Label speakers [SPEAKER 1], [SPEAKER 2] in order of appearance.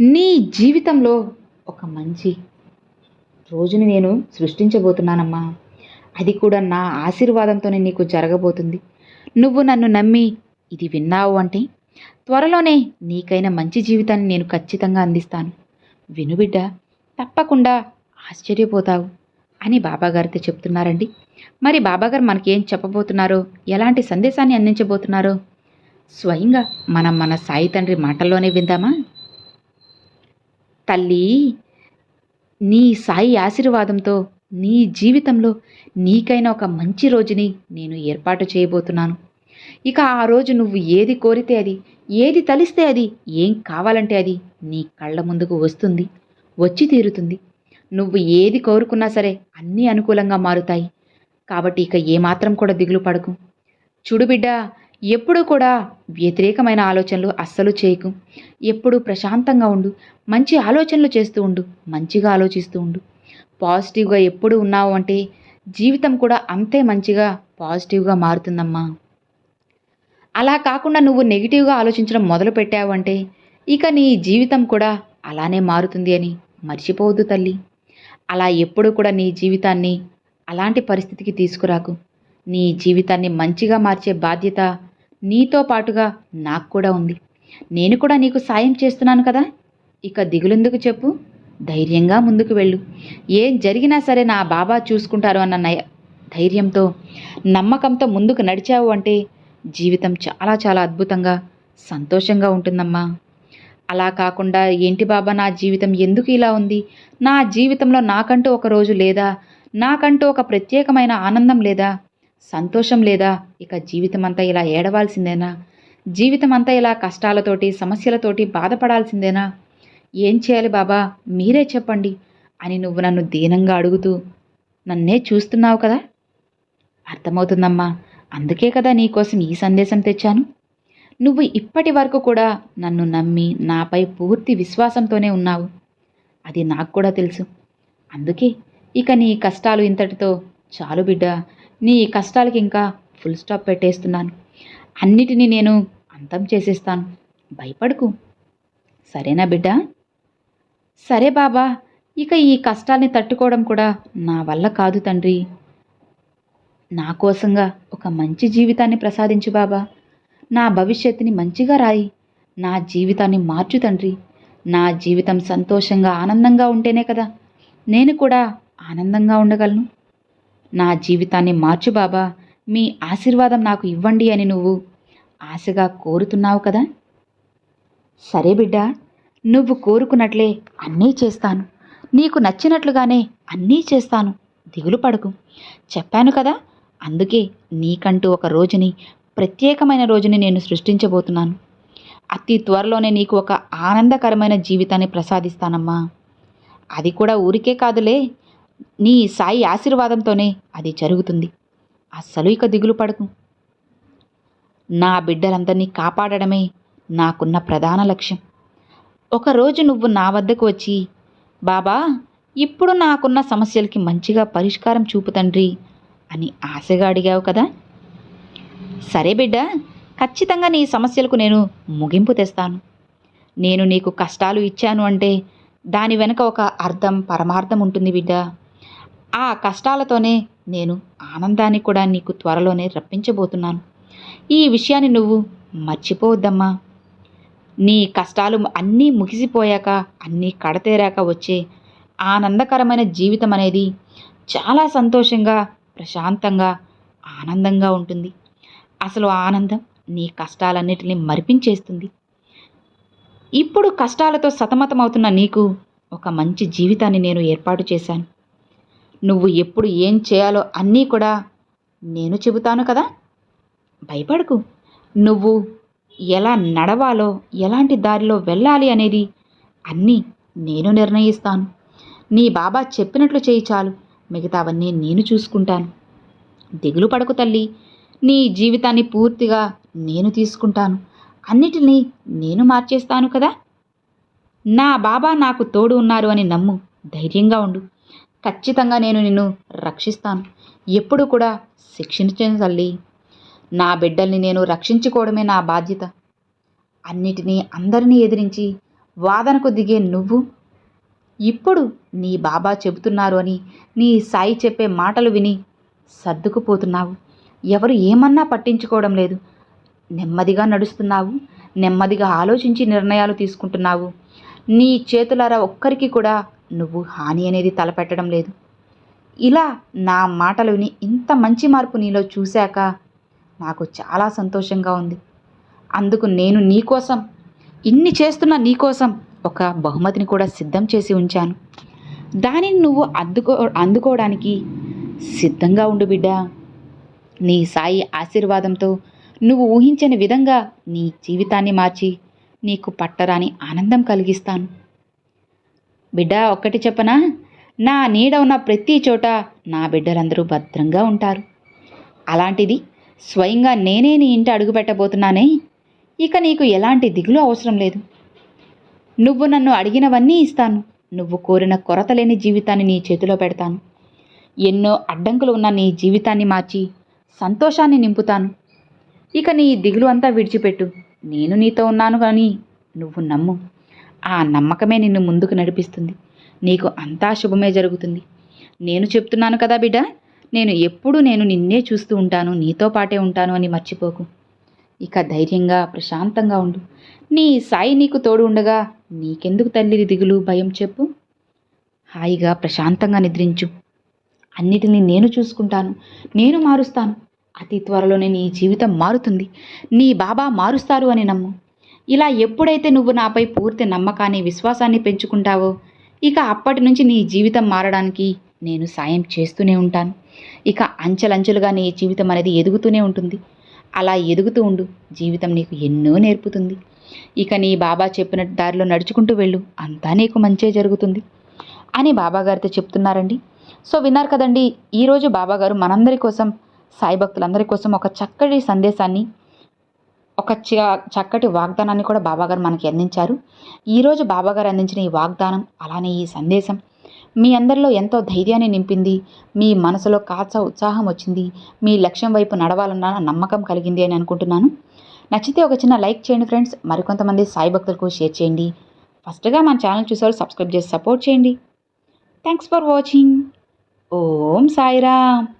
[SPEAKER 1] నీ జీవితంలో ఒక మంచి రోజుని నేను సృష్టించబోతున్నానమ్మా. అది కూడా నా ఆశీర్వాదంతోనే నీకు జరగబోతుంది. నువ్వు నన్ను నమ్మి ఇది విన్నావు అంటే త్వరలోనే నీకైన మంచి జీవితాన్ని నేను ఖచ్చితంగా అందిస్తాను. విను బిడ్డ తప్పకుండా ఆశ్చర్యపోతావు అని బాబాగారితో చెప్తున్నారండి. మరి బాబాగారు మనకి ఏం చెప్పబోతున్నారో ఎలాంటి సందేశాన్ని అందించబోతున్నారో స్వయంగా మనం మన సాయి తండ్రి మాటల్లోనే విందామా? తల్లి నీ సాయి ఆశీర్వాదంతో నీ జీవితంలో నీకైన ఒక మంచి రోజుని నేను ఏర్పాటు చేయబోతున్నాను. ఇక ఆ రోజు నువ్వు ఏది కోరితే అది ఏది తలిస్తే అది ఏం కావాలంటే అది నీ కళ్ళ ముందుకు వస్తుంది వచ్చి తీరుతుంది. నువ్వు ఏది కోరుకున్నా సరే అన్నీ అనుకూలంగా మారుతాయి. కాబట్టి ఇక ఏమాత్రం కూడా దిగులు పడకు. చూడు బిడ్డ ఎప్పుడూ కూడా వ్యతిరేకమైన ఆలోచనలు అస్సలు చేయకు. ఎప్పుడూ ప్రశాంతంగా ఉండు. మంచి ఆలోచనలు చేస్తూ ఉండు. మంచిగా ఆలోచిస్తూ ఉండు. పాజిటివ్గా ఎప్పుడు ఉన్నావు అంటే జీవితం కూడా అంతే మంచిగా పాజిటివ్గా మారుతుందమ్మా. అలా కాకుండా నువ్వు నెగిటివ్గా ఆలోచించడం మొదలు పెట్టావు అంటే ఇక నీ జీవితం కూడా అలానే మారుతుంది అని మర్చిపోవద్దు తల్లి. అలా ఎప్పుడూ కూడా నీ జీవితాన్ని అలాంటి పరిస్థితికి తీసుకురాకు. నీ జీవితాన్ని మంచిగా మార్చే బాధ్యత నీతో పాటుగా నాకు కూడా ఉంది. నేను కూడా నీకు సాయం చేస్తున్నాను కదా. ఇక దిగులెందుకు చెప్పు? ధైర్యంగా ముందుకు వెళ్ళు. ఏం జరిగినా సరే నా బాబా చూసుకుంటారు అన్న నయ ధైర్యంతో నమ్మకంతో ముందుకు నడిచావు అంటే జీవితం చాలా చాలా అద్భుతంగా సంతోషంగా ఉంటుందమ్మా. అలా కాకుండా ఏంటి బాబా నా జీవితం ఎందుకు ఇలా ఉంది? నా జీవితంలో నాకంటూ ఒక రోజు లేదా నాకంటూ ఒక ప్రత్యేకమైన ఆనందం లేదా? సంతోషం లేదా? ఇక జీవితం అంతా ఇలా ఏడవాల్సిందేనా? జీవితం అంతా ఇలా కష్టాలతోటి సమస్యలతోటి బాధపడాల్సిందేనా? ఏం చేయాలి బాబా? మీరే చెప్పండి అని నువ్వు నన్ను దీనంగా అడుగుతూ నన్నే చూస్తున్నావు కదా? అర్థమవుతుందమ్మా. అందుకే కదా నీకోసం ఈ సందేశం తెచ్చాను. నువ్వు ఇప్పటి వరకు కూడా నన్ను నమ్మి నాపై పూర్తి విశ్వాసంతోనే ఉన్నావు. అది నాకు కూడా తెలుసు. అందుకే ఇక నీ కష్టాలు ఇంతటితో చాలు బిడ్డ. నీ కష్టాలకి ఇంకా ఫుల్ స్టాప్ పెట్టేస్తున్నాను. అన్నిటినీ నేను అంతం చేసేస్తాను. భయపడకు. సరేనా బిడ్డ? సరే బాబా. ఇక ఈ కష్టాల్ని తట్టుకోవడం కూడా నా వల్ల కాదు తండ్రి. నా కోసంగా ఒక మంచి జీవితాన్ని ప్రసాదించు బాబా. నా భవిష్యత్తుని మంచిగా రాయి. నా జీవితాన్ని మార్చు తండ్రి. నా జీవితం సంతోషంగా ఆనందంగా ఉంటేనే కదా నేను కూడా ఆనందంగా ఉండగలను. నా జీవితాన్ని మార్చు బాబా. మీ ఆశీర్వాదం నాకు ఇవ్వండి అని నువ్వు ఆశగా కోరుతున్నావు కదా? సరే బిడ్డ నువ్వు కోరుకున్నట్లే అన్నీ చేస్తాను. నీకు నచ్చినట్లుగానే అన్నీ చేస్తాను. దిగులు పడకు. చెప్పాను కదా అందుకే నీకంటూ ఒక రోజుని ప్రత్యేకమైన రోజుని నేను సృష్టించబోతున్నాను. అతి త్వరలోనే నీకు ఒక ఆనందకరమైన జీవితాన్ని ప్రసాదిస్తానమ్మా. అది కూడా ఊరికే కాదులే నీ సాయి ఆశీర్వాదంతోనే అది జరుగుతుంది. అస్సలు ఇక దిగులు పడకు. నా బిడ్డలందరినీ కాపాడడమే నాకున్న ప్రధాన లక్ష్యం. ఒకరోజు నువ్వు నా వద్దకు వచ్చి బాబా ఇప్పుడు నాకున్న సమస్యలకి మంచిగా పరిష్కారం చూపు తండ్రి అని ఆశగా అడిగావు కదా. సరే బిడ్డ ఖచ్చితంగా నీ సమస్యలకు నేను ముగింపు తెస్తాను. నేను నీకు కష్టాలు ఇచ్చాను అంటే దాని వెనుక ఒక అర్థం పరమార్థం ఉంటుంది బిడ్డ. ఆ కష్టాలతోనే నేను ఆనందాన్ని కూడా నీకు త్వరలోనే రప్పించబోతున్నాను. ఈ విషయాన్ని నువ్వు మర్చిపోవద్దమ్మా. నీ కష్టాలు అన్నీ ముగిసిపోయాక అన్నీ కడతేరాక వచ్చే ఆనందకరమైన జీవితం అనేది చాలా సంతోషంగా ప్రశాంతంగా ఆనందంగా ఉంటుంది. అసలు ఆనందం నీ కష్టాలన్నిటిని మరిపించేస్తుంది. ఇప్పుడు కష్టాలతో సతమతమవుతున్న నీకు ఒక మంచి జీవితాన్ని నేను ఏర్పాటు చేశాను. నువ్వు ఎప్పుడు ఏం చేయాలో అన్నీ కూడా నేను చెబుతాను కదా? భయపడకు. నువ్వు ఎలా నడవాలో ఎలాంటి దారిలో వెళ్ళాలి అనేది అన్నీ నేను నిర్ణయిస్తాను. నీ బాబా చెప్పినట్లు చేయి చాలు. మిగతావన్నీ నేను చూసుకుంటాను. దిగులు పడకు తల్లి. నీ జీవితాన్ని పూర్తిగా నేను తీసుకుంటాను. అన్నిటినీ నేను మార్చేస్తాను కదా? నా బాబా నాకు తోడు ఉన్నారు అని నమ్ము. ధైర్యంగా ఉండు. ఖచ్చితంగా నేను నిన్ను రక్షిస్తాను. ఎప్పుడు కూడా శిక్షించను తల్లి. నా బిడ్డల్ని నేను రక్షించుకోవడమే నా బాధ్యత. అన్నిటినీ అందరినీ ఎదిరించి వాదనకు దిగే నువ్వు. ఇప్పుడు నీ బాబా చెబుతున్నారు అని నీ సాయి చెప్పే మాటలు విని సర్దుకుపోతున్నావు. ఎవరు ఏమన్నా పట్టించుకోవడం లేదు. నెమ్మదిగా నడుస్తున్నావు. నెమ్మదిగా ఆలోచించి నిర్ణయాలు తీసుకుంటున్నావు. నీ చేతులారా ఒక్కరికి కూడా నువ్వు హాని అనేది తలపెట్టడం లేదు. ఇలా నా మాటలు విని ఇంత మంచి మార్పు నీలో చూశాక నాకు చాలా సంతోషంగా ఉంది. అందుకు నేను నీకోసం ఇన్ని చేస్తున్న నీకోసం ఒక బహుమతిని కూడా సిద్ధం చేసి ఉంచాను. దానిని నువ్వు అందుకో అందుకోవడానికి సిద్ధంగా ఉండు బిడ్డా. నీ సాయి ఆశీర్వాదంతో నువ్వు ఊహించని విధంగా నీ జీవితాన్ని మార్చి నీకు పట్టరాని ఆనందం కలిగిస్తాను. బిడ్డ ఒక్కటి చెప్పనా? నా నీడ ఉన్న ప్రతి చోట నా బిడ్డలందరూ భద్రంగా ఉంటారు. అలాంటిది స్వయంగా నేనే నీ ఇంటి అడుగు పెట్టబోతున్నానే? ఇక నీకు ఎలాంటి దిగులు అవసరం లేదు. నువ్వు నన్ను అడిగినవన్నీ ఇస్తాను. నువ్వు కోరిన కొరత లేని జీవితాన్ని నీ చేతిలో పెడతాను. ఎన్నో అడ్డంకులు ఉన్న నీ జీవితాన్ని మార్చి సంతోషాన్ని నింపుతాను. ఇక నీ దిగులు అంతా విడిచిపెట్టు. నేను నీతో ఉన్నాను కానీ నువ్వు నమ్ము. ఆ నమ్మకమే నిన్ను ముందుకు నడిపిస్తుంది. నీకు అంతా శుభమే జరుగుతుంది. నేను చెప్తున్నాను కదా బిడ్డ నేను ఎప్పుడూ నేను నిన్నే చూస్తూ ఉంటాను నీతో పాటే ఉంటాను అని మర్చిపోకు. ఇక ధైర్యంగా ప్రశాంతంగా ఉండు. నీ సాయి నీకు తోడు ఉండగా నీకెందుకు తల్లి దిగులు భయం చెప్పు. హాయిగా ప్రశాంతంగా నిద్రించు. అన్నిటినీ నేను చూసుకుంటాను నేను మారుస్తాను. అతి త్వరలోనే నీ జీవితం మారుతుంది. నీ బాబా మారుస్తారు అని నమ్ము. ఇలా ఎప్పుడైతే నువ్వు నాపై పూర్తి నమ్మకాన్ని విశ్వాసాన్ని పెంచుకుంటావో ఇక అప్పటి నుంచి నీ జీవితం మారడానికి నేను సాయం చేస్తూనే ఉంటాను. ఇక అంచెలంచెలుగా నీ జీవితం అనేది ఎదుగుతూనే ఉంటుంది. అలా ఎదుగుతూ ఉండు. జీవితం నీకు ఎన్నో నేర్పుతుంది. ఇక నీ బాబా చెప్పిన దారిలో నడుచుకుంటూ వెళ్ళు. అంతా నీకు మంచే జరుగుతుంది అని బాబాగారితో చెప్తున్నారండి. సో విన్నారు కదండి ఈరోజు బాబాగారు మనందరి కోసం సాయి భక్తులందరి కోసం ఒక చక్కటి సందేశాన్ని ఒక చ- చక్కటి వాగ్దానాన్ని కూడా బాబాగారు మనకి అందించారు. ఈరోజు బాబాగారు అందించిన ఈ వాగ్దానం అలానే ఈ సందేశం మీ అందరిలో ఎంతో ధైర్యాన్ని నింపింది మీ మనసులో కాచ ఉత్సాహం వచ్చింది మీ లక్ష్యం వైపు నడవాలన్న నమ్మకం కలిగింది అని అనుకుంటున్నాను. నచ్చితే ఒక చిన్న లైక్ చేయండి ఫ్రెండ్స్ మరికొంతమంది సాయి భక్తులకు షేర్ చేయండి. ఫస్ట్గా మన ఛానల్ చూసారు సబ్స్క్రైబ్ చేసి సపోర్ట్ చేయండి. Thanks for watching. Om Sairam.